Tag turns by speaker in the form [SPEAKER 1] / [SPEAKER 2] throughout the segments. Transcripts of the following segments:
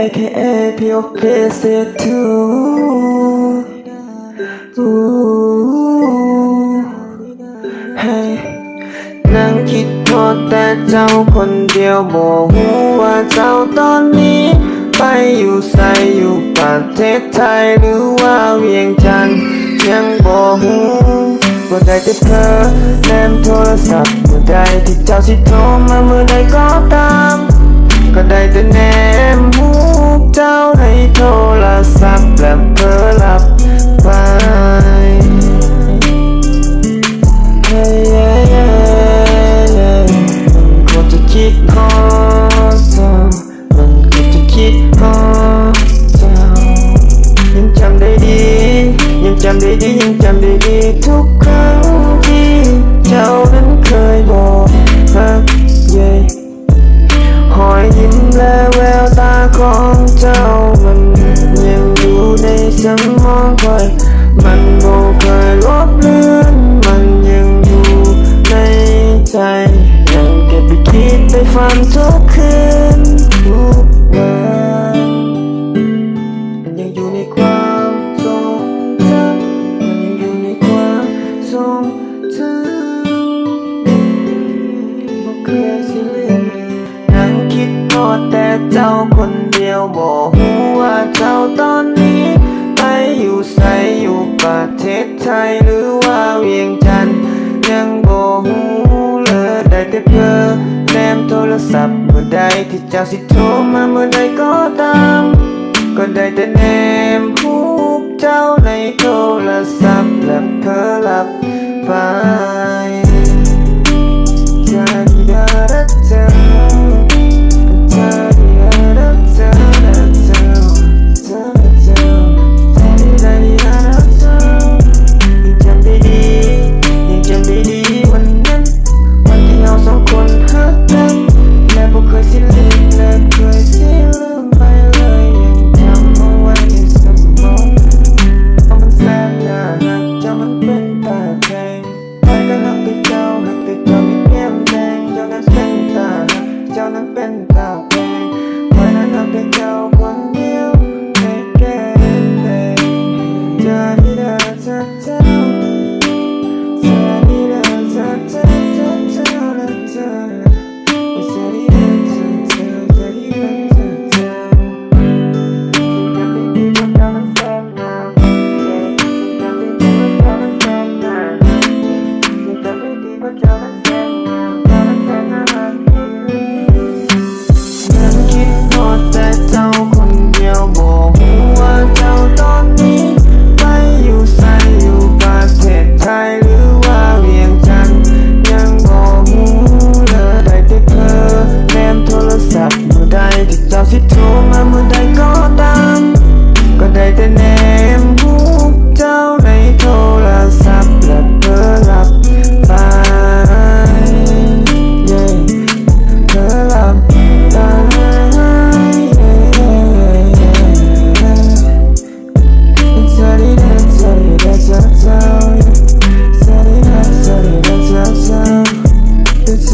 [SPEAKER 1] AKA pure visit to Ooh. Hey นั่งคิดโทษแต่เจ้าคนเดียวบอกหูว่าเจ้าตอนนี้ ไปอยู่ใส่อยู่ประเทศไทยหรือว่าเวียงจันทน์ยังบอกหูว่าได้แต่เพอแนมโทรศัพท์เมื่อใดที่เจ้าสิโทรมาเมื่อใดก็ตาม ก็ได้แต่แนม chạm đi đi nhưng chạm đi đi thuốc không chi trao đến khơi bò hát dây hỏi nhìn lê queo ta con trao mình nhiều dù đây sắm món quay mình bầu cười lốp lên mình nhiều dù đây tay nàng kẹp bị kín tay phan chốt จ้าคนเดียวบอกหูว่าเจ้าตอนนี้ไปอยู่ใสอยู่ประเทศไทยหรือว่าเวียงจันทน์ยังบอกหูเลยได้แต่เพ้อแนมโทรศัพท์เมื่อใดที่เจ้าสิโทรมาเมื่อใดก็ตาม ก็ได้แต่แนมหูเจ้าในโทรศัพท์และเพ้อหลับไป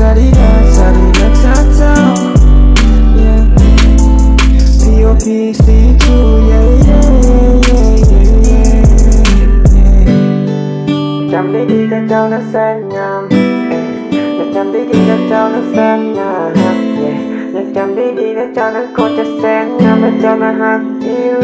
[SPEAKER 1] ta đi ta ta đi ta ta ta P.O.P. See through yeah yeah yeah yeah yeah Chạm đi đi ta trao nó sẽ nhầm. Nhạc chạm đi đi ta trao nó sẽ nhầm. Nhạc chạm đi đi ta trao nó khô cho sang nhầm. Ta trao nó hạt yêu